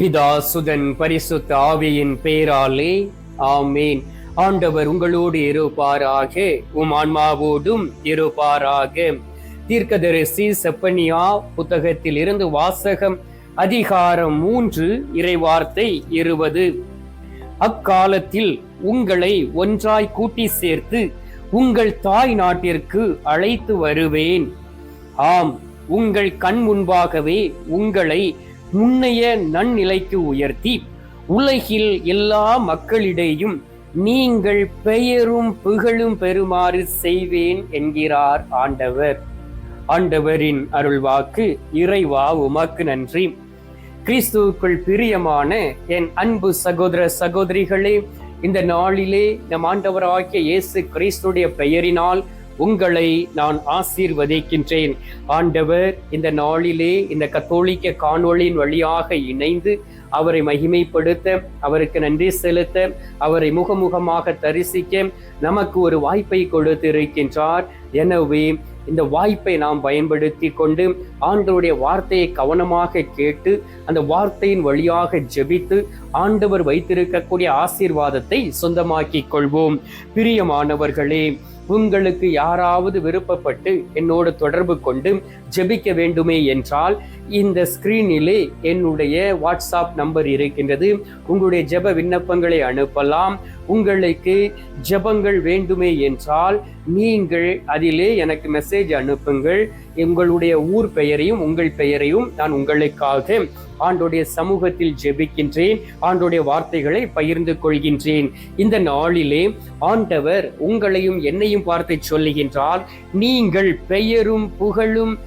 பிதா சுதன் பரிசுத்த ஆவியின் பேராலே ஆமேன். ஆண்டவர் உங்களோடு இருப்பாராக உம் ஆன்மாவோடும் இருப்பாராக. தீர்க்கதரிசி செப்பனியா புத்தகத்தில் இருந்து வாசகம் அதிகாரம் மூன்று இறைவார்த்தை இருபது. அக்காலத்தில் உங்களை ஒன்றாய் கூட்டி சேர்த்து உங்கள் தாய் நாட்டிற்கு அழைத்து வருவேன். ஆம் உங்கள் கண் முன்பாகவே உங்களை முன்னைய நன்னிலைக்கு உயர்த்தி உலகில் எல்லா மக்களிடையும் நீங்கள் பெயரும் புகழும் பெறுமாறு செய்வேன் என்கிறார் ஆண்டவர். ஆண்டவரின் அருள்வாக்கு இறைவா உமக்கு நன்றி. கிறிஸ்துவுக்குள் பிரியமான என் அன்பு சகோதர சகோதரிகளே இந்த நாளிலே நம் ஆண்டவராகிய இயேசு கிறிஸ்துடைய பெயரினால் உங்களை நான் ஆசீர்வதிக்கின்றேன். ஆண்டவர் இந்த நாளிலே இந்த கத்தோலிக்க காணொளியின் வழியாக இணைந்து அவரை மகிமைப்படுத்த அவருக்கு நன்றி செலுத்த அவரை முகமுகமாக தரிசிக்க நமக்கு ஒரு வாய்ப்பை கொடுத்திருக்கின்றார். எனவே இந்த வாய்ப்பை நாம் பயன்படுத்தி கொண்டு ஆண்டவருடைய வார்த்தையை கவனமாக கேட்டு அந்த வார்த்தையின் வழியாக ஜெபித்து ஆண்டவர் வைத்திருக்கக்கூடிய ஆசீர்வாதத்தை சொந்தமாக்கிக் கொள்வோம். பிரியமானவர்களே உங்களுக்கு யாராவது விருப்பப்பட்டு என்னோடு தொடர்பு கொண்டு ஜெபிக்க வேண்டுமே என்றால் இந்த ஸ்கிரீனிலே என்னுடைய வாட்ஸ்அப் நம்பர் இருக்கின்றது. உங்களுடைய ஜெப விண்ணப்பங்களை அனுப்பலாம். உங்களுக்கு ஜெபங்கள் வேண்டுமே என்றால் நீங்கள் அதிலே எனக்கு மெசேஜ் அனுப்புங்கள். உங்களுடைய ஊர் பெயரையும் உங்கள் பெயரையும் நான் உங்களுக்காக ஆண்டுடைய சமூகத்தில் ஜெபிக்கின்றேன். ஆண்டுடைய வார்த்தைகளை பகிர்ந்து கொள்கின்றேன். இந்த நாளிலே ஆண்டவர் உங்களையும் என்னையும் பார்த்து சொல்லுகின்றால் நீங்கள் பெயரும் புகழும்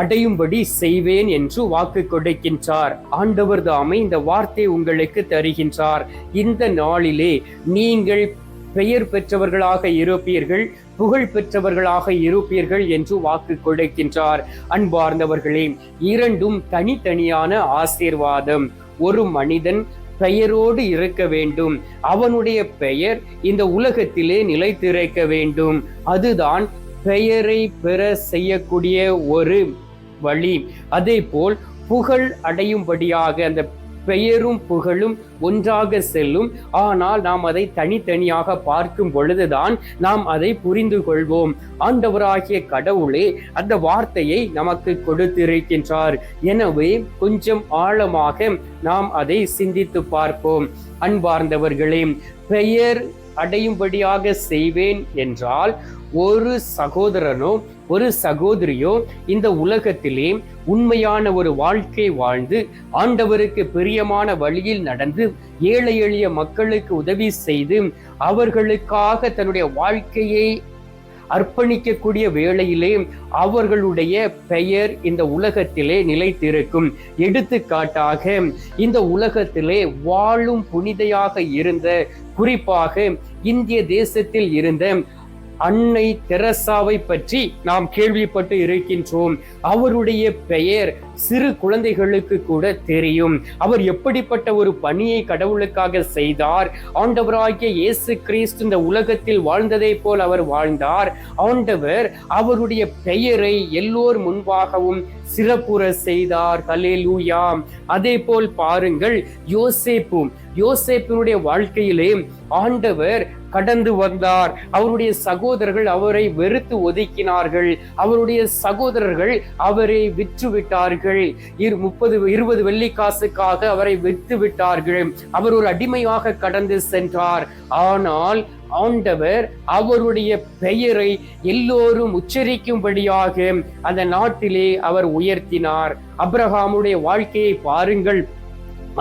அடையும்படி செய்வேன் என்று வாக்கு கொடுக்கின்றார். ஆண்டவர் தாமே இந்த வார்த்தை உங்களுக்கு தருகின்றார். இந்த நாளிலே நீங்கள் பெயர் பெற்றவர்களாக இருப்பீர்கள் புகழ் பெற்றவர்களாக இருப்பீர்கள் என்று வாக்கு கொடுக்கின்றார். அன்பார்ந்தவர்களே இரண்டும் தனித்தனியான ஆசீர்வாதம். ஒரு மனிதன் பெயரோடு இருக்க வேண்டும். அவனுடைய பெயர் இந்த உலகத்திலே நிலைத்திருக்க வேண்டும். அதுதான் பெயரை பெற செய்யக்கூடிய ஒரு வழி. அதே போல் புகழ் அடையும்படியாக அந்த பெயரும் புகழும் ஒன்றாக செல்லும். ஆனால் நாம் அதை தனித்தனியாக பார்க்கும் பொழுதுதான் நாம் அதை புரிந்து கொள்வோம். ஆண்டவராகிய கடவுளே அந்த வார்த்தையை நமக்கு கொடுத்திருக்கின்றார். எனவே கொஞ்சம் ஆழமாக நாம் அதை சிந்தித்து பார்ப்போம். அன்பார்ந்தவர்களே பெயர் அடையும்படியாக செய்வேன் என்றால் ஒரு சகோதரனோ ஒரு சகோதரியோ இந்த உலகத்திலே உண்மையான ஒரு வாழ்க்கை வாழ்ந்து ஆண்டவருக்கு பிரியமான வழியில் நடந்து ஏழை எளிய மக்களுக்கு உதவி செய்து அவர்களுக்காக தன்னுடைய வாழ்க்கையை அர்ப்பணிக்கக்கூடிய வேளையிலே அவர்களுடைய பெயர் இந்த உலகத்திலே நிலைத்திருக்கும். எடுத்துக்காட்டாக இந்த உலகத்திலே வாழும் புனிதையாக இருந்த குறிப்பாக இந்திய தேசத்தில் இருந்த அன்னை தெரசாவை பற்றி நாம் கேள்விப்பட்டு இருக்கின்றோம். அவருடைய பெயர் சிறு குழந்தைகளுக்கு கூட தெரியும். அவர் எப்படிப்பட்ட ஒரு பணியை கடவுளுக்காக செய்தார். ஆண்டவராகிய இயேசு கிறிஸ்து இந்த உலகத்தில் வாழ்ந்ததை போல் அவர் வாழ்ந்தார். ஆண்டவர் அவருடைய பெயரை எல்லோர் முன்பாகவும் சிறப்புற செய்தார். கலேலூயாம் அதே போல் பாருங்கள் யோசேப்பும் யோசேப்பினுடைய வாழ்க்கையிலே ஆண்டவர் கடந்து வந்தார். அவருடைய சகோதரர்கள் அவரை வெறுத்து ஒதுக்கினார்கள். அவருடைய சகோதரர்கள் அவரை விற்று விட்டார்கள் இரு முப்பது இருபது வெள்ளிக்காசுக்காக அவரை விற்று விட்டார்கள் அவர் ஒரு அடிமையாக கடந்து சென்றார். ஆனால் ஆண்டவர் அவருடைய பெயரை எல்லோரும் உச்சரிக்கும்படியாக அந்த நாட்டிலே அவர் உயர்த்தினார். அப்ரஹாமுடைய வாழ்க்கையை பாருங்கள்.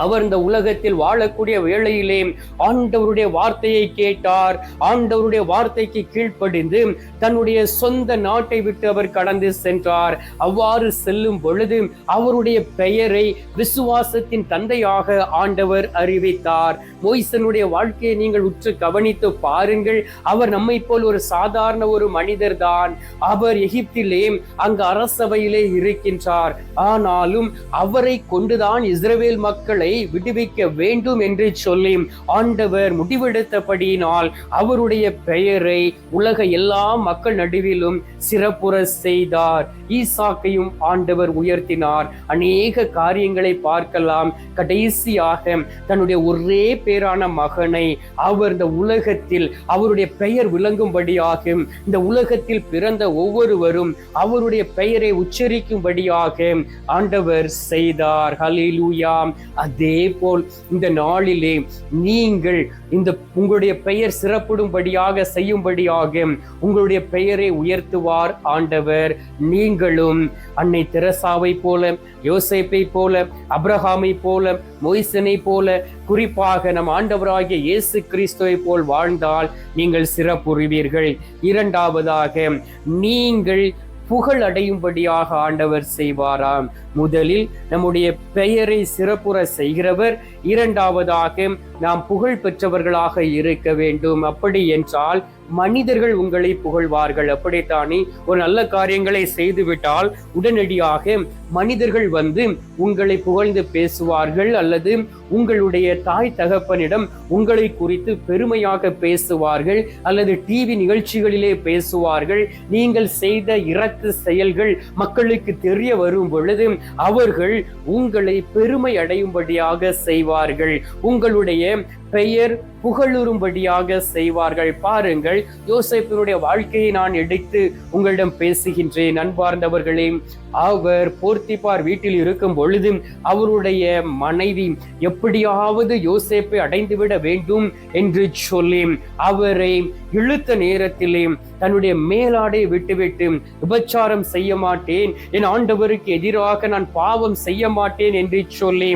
அவர் இந்த உலகத்தில் வாழக்கூடிய வேளையிலே ஆண்டவருடைய வார்த்தையை கேட்டார். ஆண்டவருடைய வார்த்தைக்கு கீழ்ப்படிந்து தன்னுடைய சொந்த நாட்டை விட்டு அவர் கடந்து சென்றார். அவ்வாறு செல்லும் பொழுது அவருடைய பெயரை விசுவாசத்தின் தந்தையாக ஆண்டவர் அறிவித்தார். மோய்சனுடைய வாழ்க்கையை நீங்கள் உற்று கவனித்து பாருங்கள். அவர் நம்மை போல் ஒரு சாதாரண ஒரு மனிதர் தான் அவர் எகிப்திலே அங்கு அரசவையிலே இருக்கின்றார். ஆனாலும் அவரை கொண்டுதான் இஸ்ரவேல் மக்களை மக்களை விடுவிக்க வேண்டும் என்று சொல்லி ஆண்டவர் முடிவெடுத்தபடியினால் அவருடைய பெயரை உலக எல்லா மக்கள் நடுவிலும் சிறப்புற செய்தார். ஈசாக்கையும் ஆண்டவர் உயர்த்தினார். அநேக காரியங்களை பார்க்கலாம். கடைசியாக தன்னுடைய ஒரே பேரான மகனை அவர் இந்த உலகத்தில் அவருடைய பெயர் விளங்கும்படியாக இந்த உலகத்தில் பிறந்த ஒவ்வொருவரும் அவருடைய பெயரை உச்சரிக்கும்படியாக ஆண்டவர் செய்தார். ஹலிலூயா அதே போல் இந்த நாளிலே நீங்கள் இந்த உங்களுடைய பெயர் சிறப்பிடும்படியாக செய்யும்படியாக உங்களுடைய பெயரை உயர்த்துவார் ஆண்டவர். நீங்களும் அன்னை தெரசாவை போல யோசேப்பை போல அப்ரஹாமை போல மொய்சனை போல குறிப்பாக நம் ஆண்டவராகிய இயேசு கிறிஸ்துவை போல் வாழ்ந்தால் நீங்கள் சிறப்புறுவீர்கள். இரண்டாவதாக நீங்கள் புகழ் அடையும்படியாக ஆண்டவர் செய்வாராம். முதலில் நம்முடைய பெயரை சிறப்புற செய்கிறவர் இரண்டாவதாக நாம் புகழ் பெற்றவர்களாக இருக்க வேண்டும். அப்படி என்றால் மனிதர்கள் உங்களை புகழ்வார்கள். அப்படித்தானே? ஒரு நல்ல காரியங்களை செய்துவிட்டால் உடனடியாக மனிதர்கள் வந்து உங்களை புகழ்ந்து பேசுவார்கள் அல்லது உங்களுடைய தாய் தகப்பனிடம் உங்களை குறித்து பெருமையாக பேசுவார்கள் அல்லது டிவி நிகழ்ச்சிகளிலே பேசுவார்கள். நீங்கள் செய்த இறக்கு செயல்கள் மக்களுக்கு தெரிய வரும் பொழுது அவர்கள் உங்களை பெருமை அடையும்படியாக செய்வார்கள். உங்களுடைய பெயர் புகழுறும்படியாக செய்வார்கள். பாருங்கள் யோசேப்பினுடைய வாழ்க்கையை நான் எடுத்து உங்களிடம் பேசுகின்றேன். அன்பார்ந்தவர்களே அவர் போர்த்திப்பார் வீட்டில் இருக்கும் பொழுது அவருடைய மனைவி எப்படியாவது யோசேப்பை அடைந்துவிட வேண்டும் என்று சொல்லி அவரை இழுத்த நேரத்திலே தன்னுடைய மேலாடை விட்டுவிட்டு உபச்சாரம் செய்ய மாட்டேன். என் ஆண்டவருக்கு எதிராக நான் பாவம் செய்ய மாட்டேன் என்று சொல்லி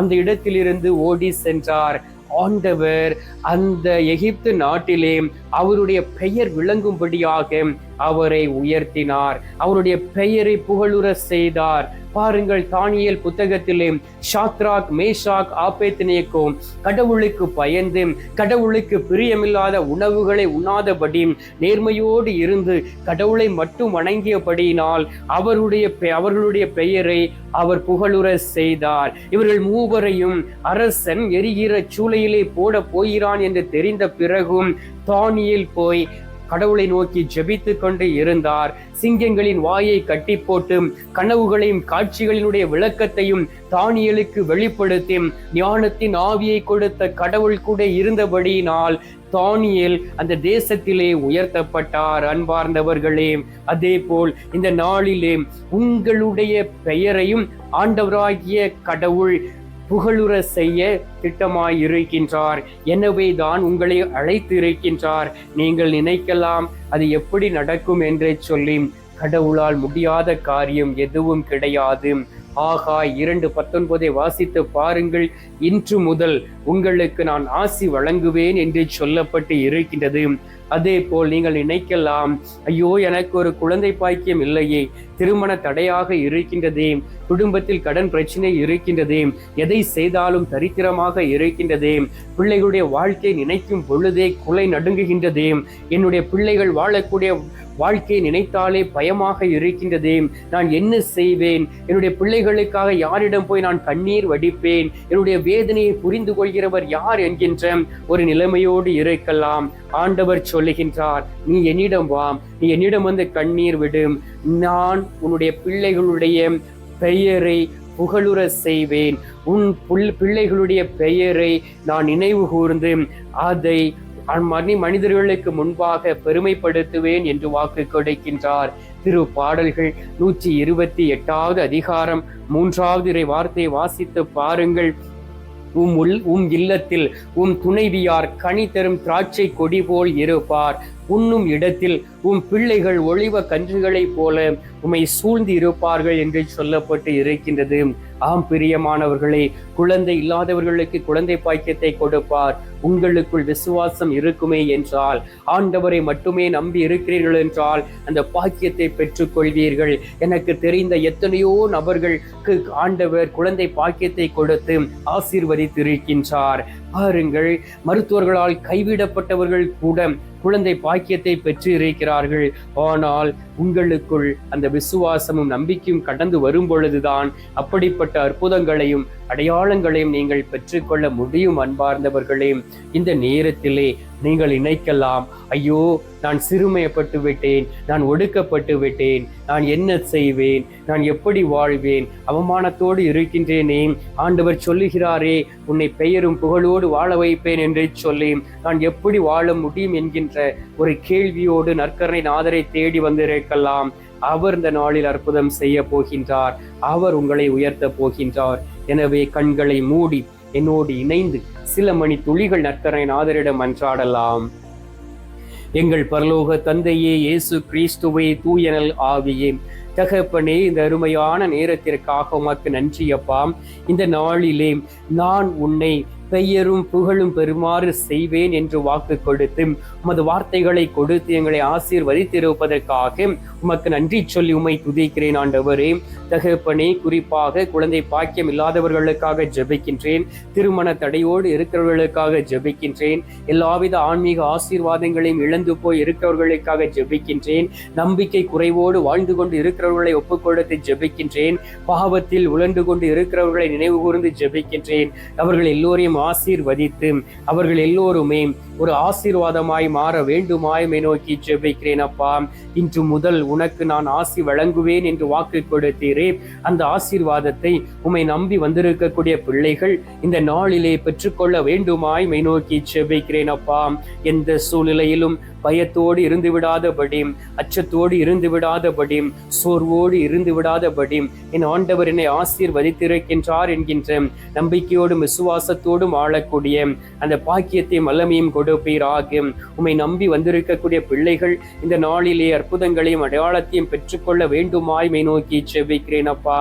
அந்த இடத்திலிருந்து ஓடி சென்றார். ஆண்டவர் அந்த எகிப்து நாட்டிலே அவருடைய பெயர் விளங்கும்படியாக அவரை உயர்த்தினார். அவருடைய பெயரை புகழுற செய்தார். பாருங்கள் தானியல் புத்தகத்திலே ஷாத்ராக் மேஷாக் ஆபேத்தினேக்கோ கடவுளுக்கு பயந்து கடவுளுக்கு பிரியமில்லாத உணவுகளை உண்ணாதபடி நேர்மையோடு இருந்து கடவுளை மட்டும் வணங்கியபடியினால் அவருடைய அவர்களுடைய பெயரை அவர் புகழுற செய்தார். இவர்கள் மூவரையும் அரசன் எரிகிற சூளையிலே போட போகிறான் என்று தெரிந்த பிறகும் தானியில் போய் கடவுளை நோக்கி ஜெபித்து கொண்டு இருந்தார். சிங்கங்களின் வாயை கட்டி போட்டு கனவுகளையும் காட்சிகளினுடைய விளக்கத்தையும் தானியலுக்கு வெளிப்படுத்தி ஞானத்தின் ஆவியை கொடுத்த கடவுள் கூட இருந்தபடியினால் தானியல் அந்த தேசத்திலே உயர்த்தப்பட்டார். அன்பார்ந்தவர்களே அதே போல் இந்த நாளிலே உங்களுடைய பெயரையும் ஆண்டவராகிய கடவுள் புகழுற செய்ய திட்டமாய் இருக்கின்றார் எனவே தான் உங்களை அழைத்து இருக்கின்றார் நீங்கள் நினைக்கலாம் அது எப்படி நடக்கும் என்றே சொல்லி கடவுளால் முடியாத காரியம் எதுவும் கிடையாது. ஆகா இரண்டு பத்தொன்பதை வாசித்து பாருங்கள். இன்று முதல் உங்களுக்கு நான் ஆசி வழங்குவேன் என்று சொல்லப்பட்டு இருக்கின்றது. அதே போல் நீங்கள் நினைக்கலாம் ஐயோ எனக்கு ஒரு குழந்தை பாக்கியம் இல்லையே. திருமண தடையாக இருக்கின்றதே. குடும்பத்தில் கடன் பிரச்சனை இருக்கின்றதே. எதை செய்தாலும் தரித்திரமாக இருக்கின்றதே. பிள்ளைகளுடைய வாழ்க்கை நினைக்கும் பொழுதே குலை நடுங்குகின்றது. என்னுடைய பிள்ளைகள் வாழக்கூடிய வாழ்க்கையை நினைத்தாலே பயமாக இருக்கின்றது. நான் என்ன செய்வேன்? என்னுடைய பிள்ளைகளுக்காக யாரிடம் போய் நான் கண்ணீர் வடிப்பேன்? என்னுடைய வேதனையை புரிந்து கொள்கிறவர் யார் என்கின்ற ஒரு நிலைமையோடு இருக்கலாம். ஆண்டவர் சொல்லுகின்றார் நீ என்னிடம் வா. நீ என்னிடம் வந்து கண்ணீர் விடும் நான் உன்னுடைய பிள்ளைகளுடைய பெயரை புகழுற செய்வேன். உன் புல் பிள்ளைகளுடைய பெயரை நான் நினைவு கூர்ந்து அதை மணி மனிதர்களுக்கு முன்பாக பெருமைப்படுத்துவேன் என்று வாக்கு கொடுக்கின்றார். திரு பாடல்கள் நூற்றி இருபத்தி எட்டாவது அதிகாரம் மூன்றாவது இறை வார்த்தை வாசித்து பாருங்கள். உம் உள் உம் இல்லத்தில் உம் துணைவியார் கனி தரும் திராட்சை கொடி போல் இருப்பார். உண்ணும் இடத்தில் உம் பிள்ளைகள் ஒளிவ கன்றுகளைப் போல உம்மை சூழ்ந்து இருப்பார்கள் என்று சொல்லப்பட்டு இருக்கின்றது. ஆம் பிரியமானவர்களே குழந்தை இல்லாதவர்களுக்கு குழந்தை பாக்கியத்தை கொடுப்பார். உங்களுக்குள் விசுவாசம் இருக்குமே என்றால் ஆண்டவரை மட்டுமே நம்பி இருக்கிறீர்கள் என்றால் அந்த பாக்கியத்தை பெற்றுக்கொள்வீர்கள். எனக்கு தெரிந்த எத்தனையோ நபர்களுக்கு ஆண்டவர் குழந்தை பாக்கியத்தை கொடுத்து ஆசீர்வதித்திருக்கின்றார். பாருங்கள் மருத்துவர்களால் கைவிடப்பட்டவர்கள் கூட குழந்தை பாக்கியத்தை பெற்று இருக்கிறார்கள் ஆனால் உங்களுக்குள் அந்த விசுவாசமும் நம்பிக்கையும் கடந்து வரும் பொழுதுதான் அப்படிப்பட்ட அற்புதங்களையும் அடையாளங்களையும் நீங்கள் பெற்றுக்கொள்ள முடியும் அன்பார்ந்தவர்களே. இந்த நேரத்திலே நீங்கள் இணைக்கலாம். ஐயோ நான் சிறுமையப்பட்டு விட்டேன் நான் ஒடுக்கப்பட்டு விட்டேன் நான் என்ன செய்வேன் நான் எப்படி வாழ்வேன் அவமானத்தோடு இருக்கின்றேனே. ஆண்டவர் சொல்லுகிறாரே உன்னை பெயரும் புகழோடு வாழ வைப்பேன் என்று சொல்லி நான் எப்படி வாழ முடியும் என்கின்ற ஒரு கேள்வியோடு நற்கரணை நாதரை தேடி வந்திருக்கலாம். அவர் இந்த நாளில் அற்புதம் செய்ய போகின்றார். அவர் உங்களை உயர்த்த போகின்றார். எனவே கண்களை மூடி என்னோடு இணைந்து சில மணி துளிகள் நற்கரை நாதரிடம் அன்றாடலாம். எங்கள் பரலோக தந்தையே இயேசு கிறிஸ்துவே தூயனல் ஆவியே. தகப்பனே இந்த அருமையான நேரத்திற்காக உமக்கு நன்றி அப்பா. இந்த நாளிலே நான் உன்னை பெயரும் புகழும் பெறுமாறு செய்வேன் என்று வாக்கு கொடுத்து உமது வார்த்தைகளை கொடுத்து எங்களை ஆசீர்வதித்திருப்பதற்காக உமக்கு நன்றி சொல்லி உமை துதிக்கிறேன் ஆண்டவரே. தகப்பனே குறிப்பாக குழந்தை பாக்கியம் இல்லாதவர்களுக்காக ஜெபிக்கின்றேன். திருமண தடையோடு இருக்கிறவர்களுக்காக ஜெபிக்கின்றேன். எல்லாவித ஆன்மீக ஆசீர்வாதங்களையும் இழந்து போய் இருக்கிறவர்களுக்காக ஜெபிக்கின்றேன். நம்பிக்கை குறைவோடு வாழ்ந்து கொண்டு இருக்கிறவர்களை ஒப்புக்கொடுத்து ஜெபிக்கின்றேன். பாவத்தில் உழண்டு கொண்டு இருக்கிறவர்களை நினைவு கூர்ந்து ஜெபிக்கின்றேன். அவர்கள் எல்லோரையும் ஆசீர்வதித்து அவர்கள் எல்லோருமே ஒரு ஆசீர்வாதமாய் மாற வேண்டுமாய் நோக்கி ஜெபிக்கிறேன் அப்பா. இன்று முதல் உனக்கு நான் ஆசி வழங்குவேன் என்று வாக்கு கொடுத்தீரே. அந்த ஆசீர்வாதத்தை உம்மை நம்பி வந்திருக்கக்கூடிய பிள்ளைகள் இந்த நாளிலே பெற்றுக்கொள்ள வேண்டுமாய் மை நோக்கி ஜெபிக்கிறேன் அப்பா. எந்த சூழ்நிலையிலும் பயத்தோடு இருந்து விடாதபடி அச்சத்தோடு இருந்து விடாதபடி சோர்வோடு இருந்து விடாதபடி என் ஆண்டவர் என்னை ஆசீர்வதித்திருக்கின்றார் என்கின்ற நம்பிக்கையோடும் விசுவாசத்தோடும் வாழக்கூடிய அந்த பாக்கியத்தையும் வல்லமையும் கொடுப்பீராக உம்மை நம்பி வந்திருக்கக்கூடிய பிள்ளைகள் இந்த நாளிலே அற்புதங்களையும் அடையாளத்தையும் பெற்றுக்கொள்ள வேண்டுமாய் மை நோக்கி செவிக்கிறேன் அப்பா.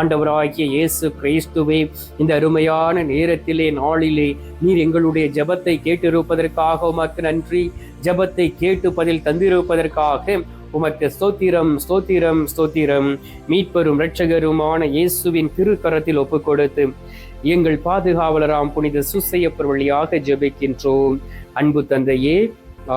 ஆண்டவராகிய இயேசு கிறிஸ்துவே இந்த அருமையான நேரத்திலே நாளிலே நீர் எங்களுடைய ஜெபத்தை கேட்டிருப்பதற்காக உமக்கு நன்றி. ஜபத்தை கேட்டு பதில் தந்திருப்பதற்காக உமக்கு ஸ்தோத்திரம் ஸ்தோத்திரம் ஸ்தோத்திரம். மீட்பெரும் இரட்சகருமான இயேசுவின் திருக்கரத்தில் ஒப்புக்கொடுத்து எங்கள் பாதுகாவலராம் புனித சுசையப்பர் வழியாக ஜெபிக்கின்றோம். அன்பு தந்தையே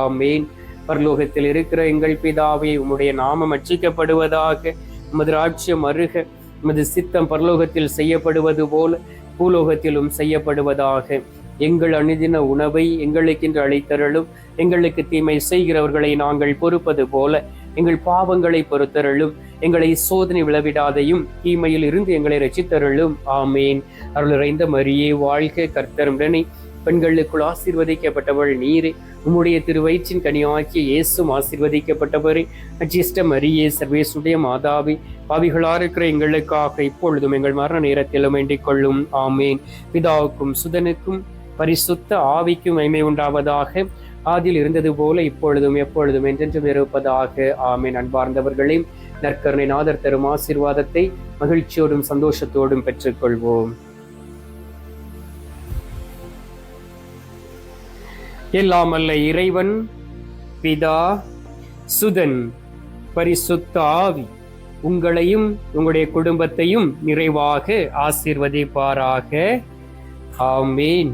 ஆமேன். பரலோகத்தில் இருக்கிற எங்கள் பிதாவே உம்முடைய நாமம் அச்சிக்கப்படுவதாக உமது ராட்சியம் அருக உமது சித்தம் பரலோகத்தில் செய்யப்படுவது போல பூலோகத்திலும் செய்யப்படுவதாக எங்கள் அணுதின உணவை எங்களுக்கென்று அளித்தருளும். எங்களுக்கு தீமை செய்கிறவர்களை நாங்கள் பொறுப்பது போல எங்கள் பாவங்களை பொறுத்தருளும். எங்களை சோதனை விளவிடாதையும் தீமையில் இருந்து எங்களை ரசித்தருளும் ஆமேன். அருள் மரியே வாழ்க கர்த்தருடனே பெண்களுக்குள் ஆசீர்வதிக்கப்பட்டவள் நீரே. உம்முடைய திருவயிற்றின் கனியாக்கிய இயேசும் ஆசீர்வதிக்கப்பட்டவரே. அஜிஷ்ட மரியே சர்வேசுடைய மாதாவி. பாவிகளாக இருக்கிற எங்களுக்காக இப்பொழுதும் எங்கள் மரண நேரத்திலும் வேண்டிக் கொள்ளும் ஆமேன். பிதாவுக்கும் சுதனுக்கும் பரிசுத்த ஆவிக்கும் மைமை உண்டாவதாக. ஆதியில் இருந்தது போல இப்பொழுதும் எப்பொழுதும் என்றென்றும் இருப்பதாக ஆமேன். அன்பார்ந்தவர்களே நற்கருணை நாதர் தரும் ஆசீர்வாதத்தை மகிழ்ச்சியோடும் சந்தோஷத்தோடும் பெற்றுக்கொள்வோம். எல்லாம் அல்ல இறைவன் பிதா சுதன் பரிசுத்த ஆவி உங்களையும் உங்களுடைய குடும்பத்தையும் நிறைவாக ஆசீர்வதிப்பாராக. ஆமேன்.